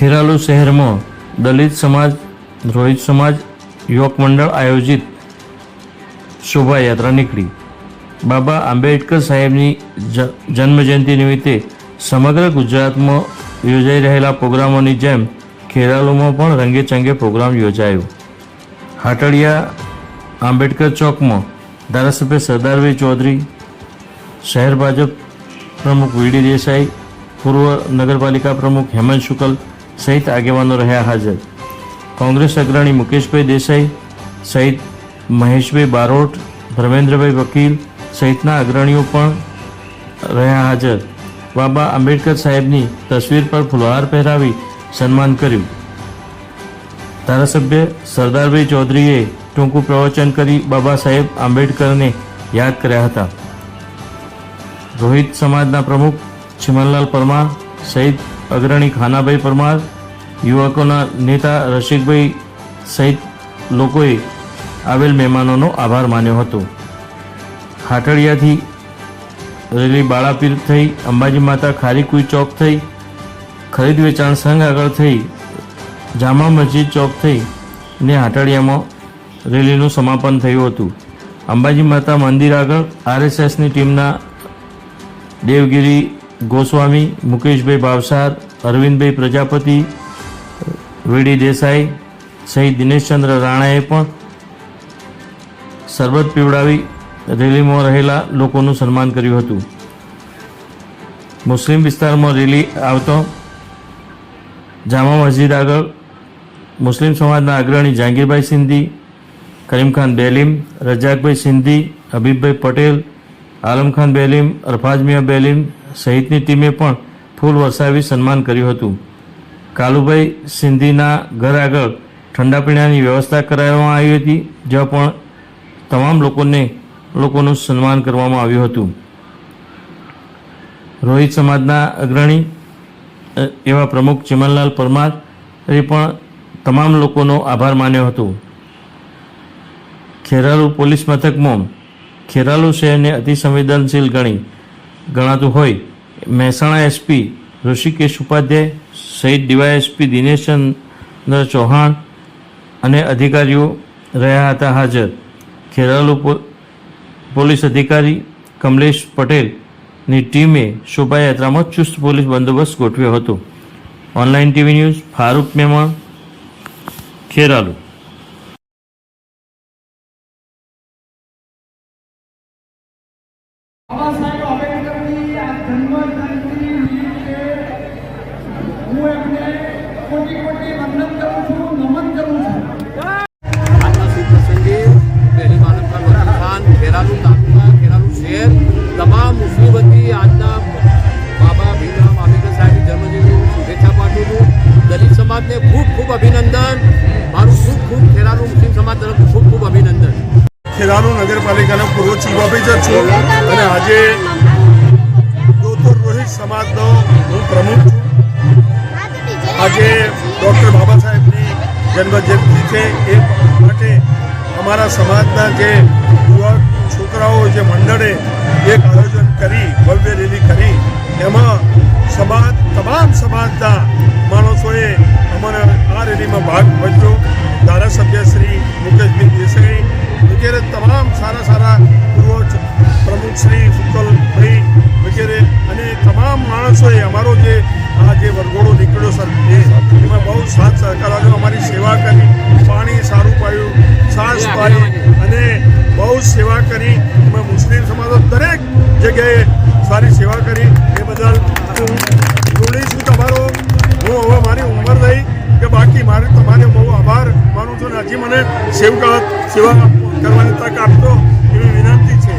ખેરાલુ શહેરમાં દલિત સમાજ, રોહિત સમાજ, યુવક મંડળ આયોજિત શોભાયાત્રા નીકળી. બાબા આંબેડકર સાહેબની જન્મજયંતિ નિમિત્તે સમગ્ર ગુજરાતમાં યોજાઈ રહેલા પ્રોગ્રામોની જેમ ખેરાલુમાં પણ રંગેચંગે પ્રોગ્રામ યોજાયો. હાટડિયા આંબેડકર ચોકમાં ધારાસભ્ય સરદારભાઈ ચૌધરી, શહેર ભાજપ પ્રમુખ વીડી દેસાઈ, પૂર્વ નગરપાલિકા પ્રમુખ હેમંત શુકલ સહિત આગેવાનો રહ્યા હાજર. કોંગ્રેસ અગ્રણી મુકેશભાઈ દેસાઈ સહિત મહેશભાઈ બારોટ, ધર્મેન્દ્રભાઈ વકીલ સહિતના અગ્રણીઓ પણ રહ્યા હાજર. બાબા આંબેડકર સાહેબની તસવીર પર ફુલહાર પહેરાવી સન્માન કર્યું. ધારાસભ્ય સરદારભાઈ ચૌધરીએ ટૂંકું પ્રવચન કરી બાબા સાહેબ આંબેડકરને યાદ કર્યા હતા. રોહિત સમાજના પ્રમુખ ચિમનલાલ પરમાર સહિત અગ્રણી ખાનાભાઈ પરમાર, યુવકોના નેતા રસિકભાઈ સહિત લોકોએ આવેલ મહેમાનોનો આભાર માન્યો હતો. હાટડિયાથી રેલી બાળાપીર થઈ, અંબાજી માતા ખારીકુઈ ચોક થઈ, ખરીદ વેચાણ સંઘ આગળ થઈ, જામા મસ્જિદ ચોક થઈ ને હાટડિયામાં રેલીનું સમાપન થયું હતું. અંબાજી માતા મંદિર આગળ આરએસએસની ટીમના દેવગીરી ગોસ્વામી, મુકેશભાઈ ભાવસાર અરવિંદભાઈ પ્રજાપતિ વીડી દેસાઈ સહિત દિનેશચંદ્ર રાણાએ પણ શરબત પીવડાવી રેલીમાં રહેલા લોકોનું સન્માન કર્યું હતું. મુસ્લિમ વિસ્તારમાં રેલી આવતો જામા મસ્જિદ આગળ મુસ્લિમ સમાજના અગ્રણી જહાંગીરભાઈ સિંધી કરીમખાન બેલીમ રજાકભાઈ સિંધી, હબીબભાઈ પટેલ આલમખાન બેલીમ અરફાઝમિયા બેલીમ સહિતની ટીમે પણ ફૂલ વરસાવી સન્માન કર્યું હતું. કાલુભાઈ સિંધીના ઘર આગળ ઠંડા પીણાની વ્યવસ્થા કરાવવામાં આવી હતી, જ્યાં પણ તમામ લોકોને લોકોનું સન્માન કરવામાં આવ્યું હતું. રોહિત સમાજના અગ્રણી એવા પ્રમુખ ચિમનલાલ પરમારે પણ તમામ લોકોનો આભાર માન્યો હતો. ખેરાલુ પોલીસ મથકમાં ખેરાલુ શહેરને અતિ સંવેદનશીલ ગણી ગણાતું હોય મહેસાણા એસપી ઋષિકેશ ઉપાધ્યાય સહિત ડીવાયએસપી દિનેશચંદ્ર ચૌહાણ અને અધિકારીઓ રહ્યા હતા હાજર. ખેરાલુ પોલીસ અધિકારી કમલેશ પટેલની ટીમે શોભાયાત્રામાં ચુસ્ત પોલીસ બંદોબસ્ત ગોઠવ્યો હતો. Online TV news, Farooq Memon, Kheralu. Baba Saheb આ જન્મજયંતિ હું એમને કોટી કોટી વંદન કરું છું નમન કરું છું આજના તમામ બાબા ભીમરાવ આંબેડકર સાહેબની જન્મજયંતિની શુભેચ્છા પાઠવું છું. દલિત સમાજને ખૂબ ખૂબ અભિનંદન. મારું ખૂબ ખૂબ ખેરાલુ મુસ્લિમ સમાજ તરફ ખૂબ ખૂબ અભિનંદન. ખેરાલુ નગરપાલિકાનો પૂર્વ ચીફ ઓફિસર છું અને આજે સમાજનો હું પ્રમુખ છું આજે ડૉક્ટર બાબા સાહેબની જન્મજયંતિ છે એ માટે અમારા સમાજના જે યુવા છોકરાઓ, જે મંડળે એક આયોજન કરી, ભવ્ય રેલી કરી, એમાં સમાજ, તમામ સમાજના માણસોએ અમારા આ રેલીમાં ભાગ ભજવ્યો. ધારાસભ્ય શ્રી મુકેશભાઈ દેસાઈ, વગેરે તમામ સારા સારા પૂર્વ પ્રમુખ શ્રી તમામ માણસોએ અમારો જે આ જે વરઘોડો નીકળ્યો સર એ એમાં બહુ સાથ સહકાર આપ્યો. અમારી સેવા કરી પાણી સારું પાયું સાસ પાડી અને બહુ સેવા કરી. એમાં મુસ્લિમ સમાજો દરેક જગ્યાએ સારી સેવા કરી. એ બદલ હું ઋણી છું તમારો. હું હવે મારી ઉંમર રહી કે બાકી મારે તમારે બહુ આભાર માનું છું ને હજી મને સેવકા સેવા કરવાની તક આપતો એવી વિનંતી છે.